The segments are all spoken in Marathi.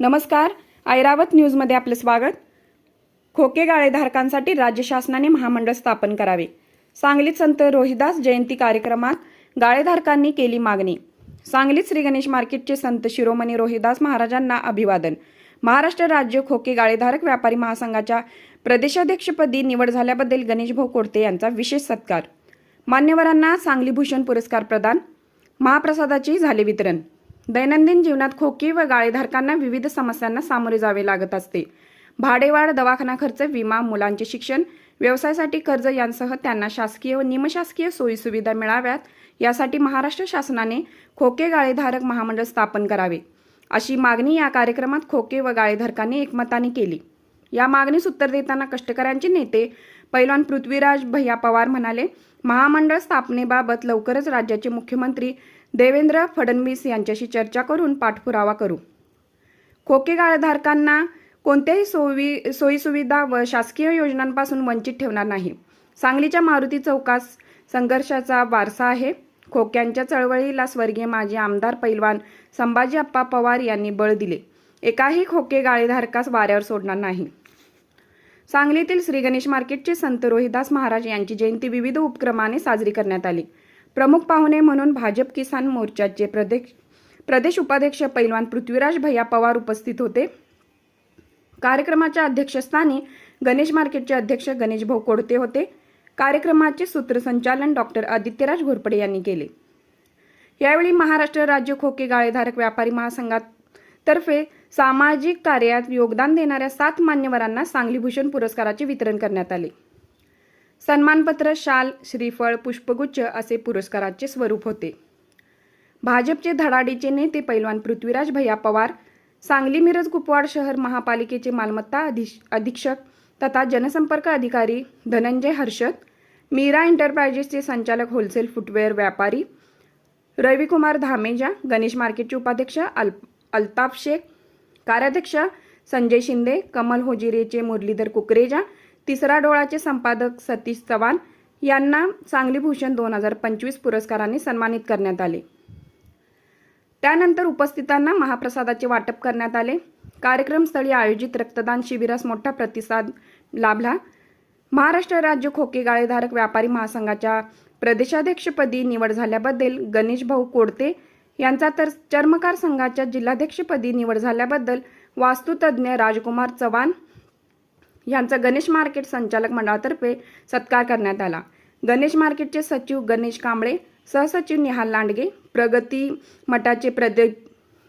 नमस्कार. ऐरावत न्यूजमध्ये आपलं स्वागत. खोके गाळेधारकांसाठी राज्य शासनाने महामंडळ स्थापन करावे. सांगलीत संत रोहिदास जयंती कार्यक्रमात गाळेधारकांनी केली मागणी. सांगलीत श्री गणेश मार्केटचे संत शिरोमणी रोहिदास महाराजांना अभिवादन. महाराष्ट्र राज्य खोके गाळेधारक व्यापारी महासंघाच्या प्रदेशाध्यक्षपदी निवड झाल्याबद्दल गणेशभाऊ कोडते यांचा विशेष सत्कार. मान्यवरांना सांगली भूषण पुरस्कार प्रदान. महाप्रसादाचे झाले वितरण. दैनंदिन जीवनात खोकी व गाळेधारकांना विविध समस्यांना सामोरे जावे लागत असते. भाडेवाढ दवाखाना खर्च विमा मुलांचे शिक्षण व्यवसायासाठी कर्ज यांसह त्यांना शासकीय व निमशासकीय सोयीसुविधा मिळाव्यात यासाठी महाराष्ट्र शासनाने खोके गाळेधारक महामंडळ स्थापन करावे. अशी मागणी या कार्यक्रमात खोके व गाळेधारकांनी एकमताने केली. या मागणीस उत्तर देताना कष्टकऱ्यांचे नेते पैलवान पृथ्वीराज भैया पवार म्हणाले महामंडळ स्थापनेबाबत लवकरच राज्याचे मुख्यमंत्री देवेंद्र फडणवीस यांच्याशी चर्चा करून पाठपुरावा करू. खोके गाळधारकांना कोणत्याही सोयी सोयीसुविधा व शासकीय योजनांपासून वंचित ठेवणार नाही. सांगलीच्या मारुती चौकास संघर्षाचा वारसा आहे. खोक्यांच्या चळवळीला स्वर्गीय माजी आमदार पैलवान संभाजी अप्पा पवार यांनी बळ दिले. एकाही खोके गाळेधारकास वाऱ्यावर सोडणार नाही. सांगलीतील श्री गणेश मार्केटचे संत रोहिदास महाराज यांची जयंती विविध उपक्रमाने साजरी करण्यात आली. प्रमुख पाहुणे म्हणून भाजप किसान मोर्चाचे प्रदेश प्रदेश उपाध्यक्ष पैलवान पृथ्वीराज भैया पवार उपस्थित होते. कार्यक्रमाच्या अध्यक्षस्थानी गणेश मार्केटचे अध्यक्ष गणेशभाऊ कोडते होते. कार्यक्रमाचे सूत्रसंचालन डॉक्टर आदित्यराज घोरपडे यांनी केले. यावेळी महाराष्ट्र राज्य खोके गाळेधारक व्यापारी महासंघातर्फे सामाजिक कार्यात योगदान देणाऱ्या सात मान्यवरांना सांगली भूषण पुरस्काराचे वितरण करण्यात आले. सन्मानपत्र शाल श्रीफळ पुष्पगुच्छ असे पुरस्काराचे स्वरूप होते. भाजपचे धडाडीचे नेते पैलवान पृथ्वीराज भैया पवार सांगली मिरज कुपवाड शहर महापालिकेचे मालमत्ता अधिश अधीक्षक तथा जनसंपर्क अधिकारी धनंजय हर्षद मीरा एंटरप्राइजेसचे संचालक होलसेल फुटवेअर व्यापारी रविकुमार धामेजा गणेश मार्केटचे उपाध्यक्ष अल अल्ताफ शेख कार्याध्यक्ष संजय शिंदे कमल होजिरेचे मुरलीधर कुकरेजा तिसरा डोळाचे संपादक सतीश चव्हाण यांना सांगली भूषण दोन हजार पंचवीस पुरस्काराने सन्मानित करण्यात आले. त्यानंतर उपस्थितांना महाप्रसादाचे वाटप करण्यात आले. कार्यक्रमस्थळी आयोजित रक्तदान शिबिरास मोठा प्रतिसाद लाभला. महाराष्ट्र राज्य खोके गाळेधारक व्यापारी महासंघाच्या प्रदेशाध्यक्षपदी निवड झाल्याबद्दल गणेश भाऊ कोडते यांचा तर चर्मकार संघाच्या जिल्हाध्यक्षपदी निवड झाल्याबद्दल वास्तुतज्ञ राजकुमार चव्हाण यांचा गणेश मार्केट संचालक मंडळातर्फे सत्कार करण्यात आला. गणेश मार्केटचे सचिव गणेश कांबळे सहसचिव निहाल लांडगे प्रगती मठाचे प्रदे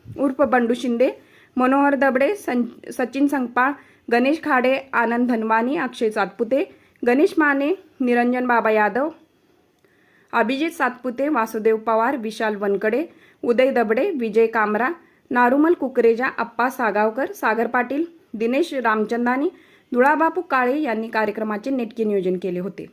उर्फ बंडू शिंदे मनोहर दबडे सं सचिन संगपाळ गणेश खाडे आनंद धनवानी अक्षय सातपुते गणेश माने निरंजन बाबा यादव अभिजित सातपुते वासुदेव पवार विशाल वनकडे उदय दबडे विजय कामरा नारुमल कुकरेजा अप्पा सागावकर सागर पाटील दिनेश रामचंदानी धुळाबापू काळे यांनी कार्यक्रमाचे नेटके नियोजन केले होते.